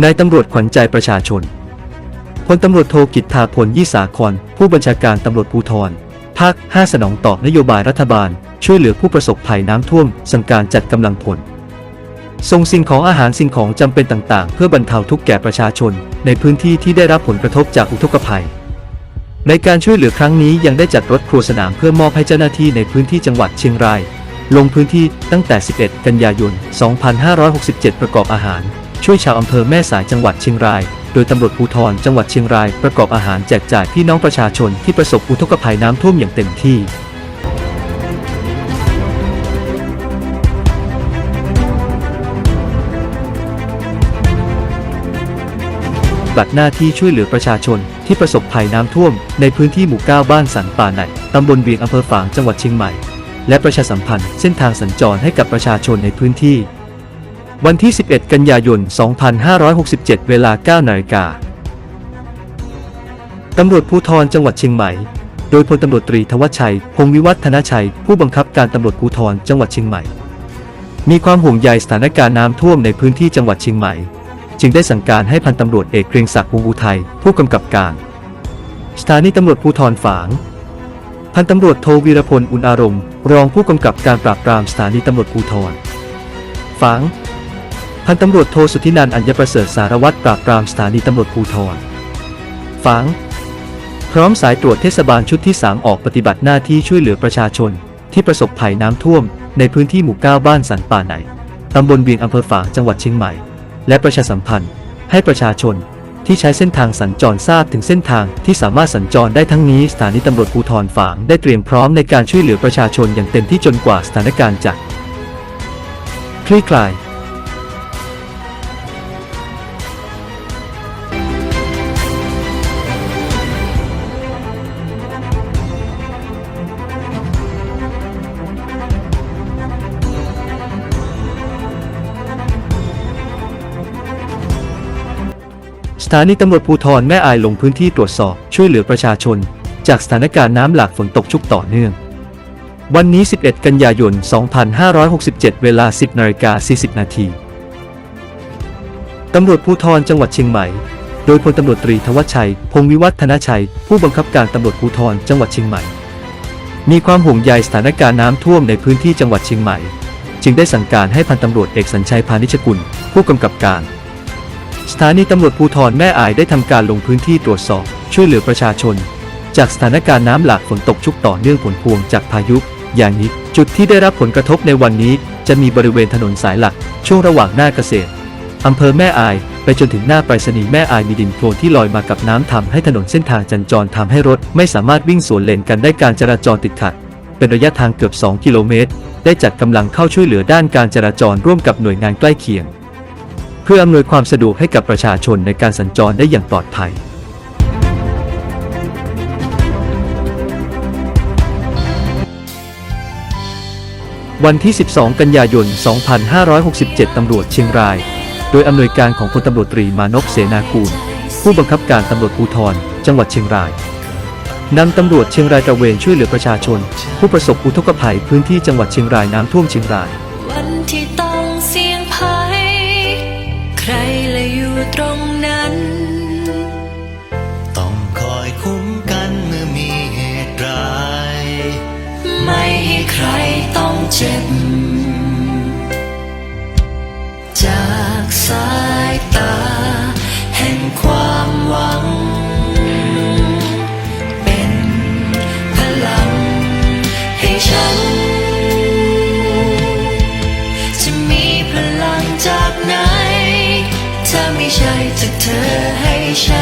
นายตำรวจขวัญใจประชาชน พลตำรวจโทกิตธาพลยี่สาคร ผู้บัญชาการตำรวจภูธรภาค 5 สนองตอบนโยบายรัฐบาล ช่วยเหลือผู้ประสบภัยน้ำท่วม สั่งการจัดกำลังพลส่งสิ่งของอาหารสิ่งของจำเป็นต่างๆ เพื่อบรรเทาทุกข์แก่ประชาชน ในพื้นที่ที่ได้รับผลกระทบจากอุทกภัย ในการช่วยเหลือครั้งนี้ยังได้จัดรถครัวสนามเพื่อมอบให้เจ้าหน้าที่ในพื้นที่จังหวัดเชียงราย ลงพื้นที่ตั้งแต่ 11 กันยายน 2567 ประกอบอาหาร ช่วยชาวอำเภอแม่สายจังหวัดเชียงราย โดยตำรวจภูธรจังหวัดเชียงรายประกอบอาหารแจกจ่ายพี่น้องประชาชนที่ประสบอุทกภัยน้ำท่วมอย่างเต็มที่ปฏิบัติหน้าที่ช่วยเหลือประชาชนที่ประสบภัยน้ำท่วม ในพื้นที่หมู่ 9 บ้านสันป่าไหนตำบลเวียงอำเภอฝางจังหวัดเชียงใหม่ และประชาสัมพันธ์เส้นทางสัญจรให้กับประชาชนในพื้นที่ วันที่ 11 กันยายน 2567 เวลา 9 นาฬิกา ตำรวจภูธรจังหวัดเชียงใหม่ โดยพลตำรวจตรีทวัชชัย พงวิวัฒนชัย ผู้บังคับการตำรวจภูธรจังหวัดเชียงใหม่ มีความห่วงใยสถานการณ์น้ำท่วมในพื้นที่จังหวัดเชียงใหม่ จึงได้สั่งการให้พันตำรวจเอกเกรียงศักดิ์วงอุทัยผู้กำกับการ สถานีตำรวจภูธรฝาง พันตำรวจโทวีรพล อุณอารมณ์ รองผู้กำกับการปราบปรามสถานีตำรวจภูธรฝาง พันตำรวจโทสุทธินันอัญญประเสริฐสารวัตรปราบปรามสถานีตำรวจภูธรฝางพร้อมสายตรวจเทศบาลชุดที่ 3 ออกปฏิบัติหน้าที่ช่วยเหลือประชาชน ที่ประสบภัยน้ำท่วม ในพื้นที่หมู่ 9 บ้านสันป่าไหนตำบลเวียงอำเภอฝางจังหวัดเชียงใหม่ และประชาสัมพันธ์ ให้ประชาชนที่ใช้เส้นทางสัญจรทราบถึงเส้นทางที่สามารถสัญจรได้ทั้งนี้สถานีตำรวจภูธรฝางได้เตรียมพร้อมในการช่วยเหลือประชาชนอย่างเต็มที่จนกว่าสถานการณ์จะคลี่คลาย ถานีตำรวจภูธรแม่อายลงพื้นที่ตรวจสอบช่วยเหลือประชาชน จากสถานการณ์น้ำหลากฝนตกชุกต่อเนื่อง วันนี้ 11 กันยายน 2567 เวลา 10นาฬิกา40 นาทีตำรวจภูธรจังหวัดเชียงใหม่ โดยพลตำรวจตรีทวัชชัย พงศวิวัฒนชัย ผู้บังคับการตำรวจภูธรจังหวัดเชียงใหม่ มีความห่วงใยสถานการณ์น้ำท่วมในพื้นที่จังหวัดเชียงใหม่ จึงได้สั่งการให้พันตำรวจเอกสัญชัยพานิชกุล ผู้กำกับการ สถานีตำรวจภูธรแม่อายได้ทำการลงพื้นที่ตรวจสอบ ช่วยเหลือประชาชน จากสถานการณ์น้ำหลากฝนตกชุกต่อเนื่องผลพวงจากพายุอย่างนี้จุดที่ได้รับผลกระทบในวันนี้ จะมีบริเวณถนนสายหลัก ช่วงระหว่างหน้าเกษตรอำเภอแม่อาย ไปจนถึงหน้าไปรษณีย์แม่อายมีดินโคลนที่ลอยมากับน้ำทำให้ถนนเส้นทางจัญจรทำให้รถ ไม่สามารถวิ่งสวนเลนกันได้การจราจรติดขัด เป็นระยะทางเกือบ 2 กิโลเมตร ได้จัดกำลังเข้าช่วยเหลือด้านการจราจรร่วมกับหน่วยงานใกล้เคียง เพื่ออำนวยความสะดวกให้กับประชาชนในการสัญจรได้อย่างปลอดภัย วันที่ 12 กันยายน 2567 ตำรวจเชียงราย โดยอำนวยการของพลตำรวจตรีมานพเสนากูล ผู้บังคับการตำรวจภูธร จังหวัดเชียงรายนำตำรวจเชียงรายตระเวนช่วยเหลือประชาชน ผู้ประสบอุทกภัยพื้นที่จังหวัดเชียงรายน้ำท่วมเชียงราย สายตา แห่งความหวัง เป็นพลังให้ฉัน จะมีพลังจากไหน ถ้าไม่ใช่จากเธอให้ฉัน